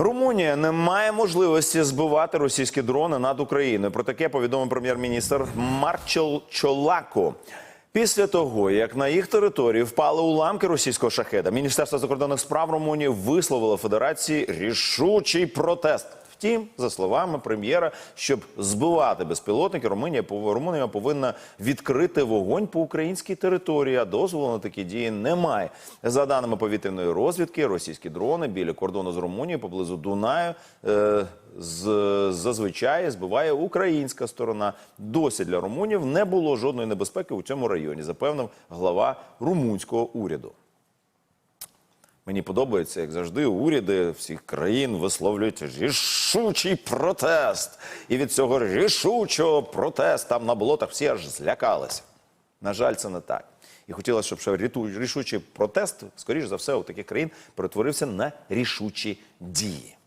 Румунія не має можливості збивати російські дрони над Україною. Про таке повідомив прем'єр-міністр Марчел Чолако. Після того, як на їх території впали уламки російського шахеда, Міністерство закордонних справ Румунії висловило Федерації рішучий протест. Втім, за словами прем'єра, щоб збивати безпілотники, Румунія Румунія повинна відкрити вогонь по українській території. А дозволу на такі дії немає. За даними повітряної розвідки, російські дрони біля кордону з Румунією поблизу Дунаю е, з, зазвичай збиває українська сторона. Досі для румунів не було жодної небезпеки у цьому районі, запевнив глава румунського уряду. Мені подобається, як завжди, уряди всіх країн висловлюють рішучий протест. І від цього рішучого протесту там на болотах всі аж злякалися. На жаль, це не так. І хотілося, щоб ще рішучий протест, скоріш за все, у таких країн перетворився на рішучі дії.